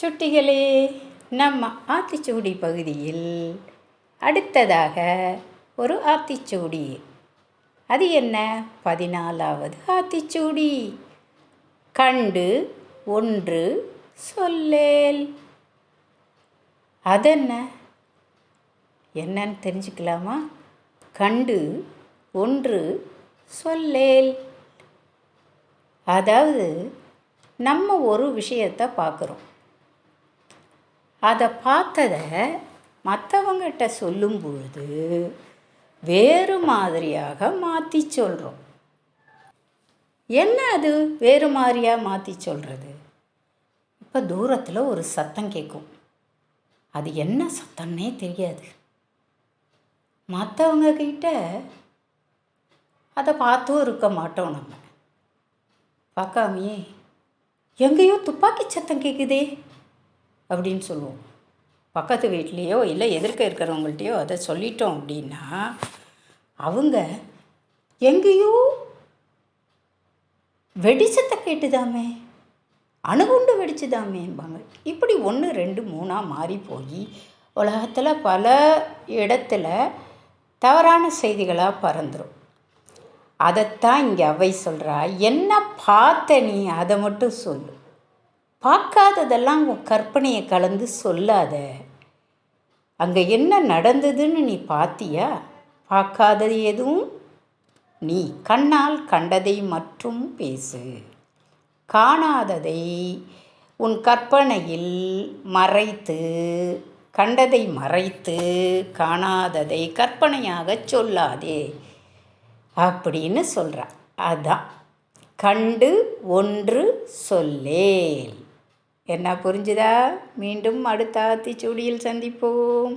சுட்டிகளே நம்ம ஆத்திச்சூடி பகுதியில் அடுத்ததாக ஒரு ஆத்திச்சூடி. அது என்ன? பதினாலாவது ஆத்திச்சூடி. கண்டு ஒன்று சொல்லேல். அதென்ன? என்னன்னு தெரிஞ்சுக்கலாமா? கண்டு ஒன்று சொல்லேல். அதாவது நம்ம ஒரு விஷயத்தை பார்க்குறோம். அதை பார்த்ததை மற்றவங்கிட்ட சொல்லும் பொழுது வேறு மாதிரியாக மாற்றி சொல்கிறோம் என்ன அது? வேறு மாதிரியாக மாற்றி சொல்கிறது இப்போ தூரத்தில் ஒரு சத்தம் கேட்கும் அது என்ன சத்தம்னே தெரியாது. மற்றவங்க கிட்ட அதை பார்த்தும் இருக்க மாட்டோம் நம்ம. பார்க்காமையே எங்கேயோ துப்பாக்கி சத்தம் கேட்குதே அப்படின்னு சொல்லுவோம். பக்கத்து வீட்லேயோ இல்லை எதிர்க்க இருக்கிறவங்கள்ட்டையோ அதை சொல்லிட்டோம் அப்படின்னா அவங்க எங்கேயோ வெடிச்சத்தை கேட்டுதாமே அணுகுண்டு வெடிச்சுதாமேம்பாங்க இப்படி ஒன்று ரெண்டு மூணாக மாறி போய் உலகத்தில் பல இடத்துல தவறான செய்திகளாக பறந்துடும் அதைத்தான் இங்கே அவை சொல்கிறா என்ன பார்த்த நீ? அதை மட்டும் சொல்லு. பார்க்காததெல்லாம் உன் கற்பனையை கலந்து சொல்லாத. அங்கே என்ன நடந்ததுன்னு நீ பார்த்தியா பார்க்காதது எதுவும்? நீ கண்ணால் கண்டதை மட்டும் பேசு. காணாததை உன் கற்பனையில் மறைத்து கண்டதை மறைத்து காணாததை கற்பனையாக சொல்லாதே. அப்படின்னு சொல்கிறா அதான். கண்டு ஒன்று சொல்லேன் என்ன புரிஞ்சுதா? மீண்டும் அடுத்த ஆத்திச்சூடியில் சந்திப்போம்.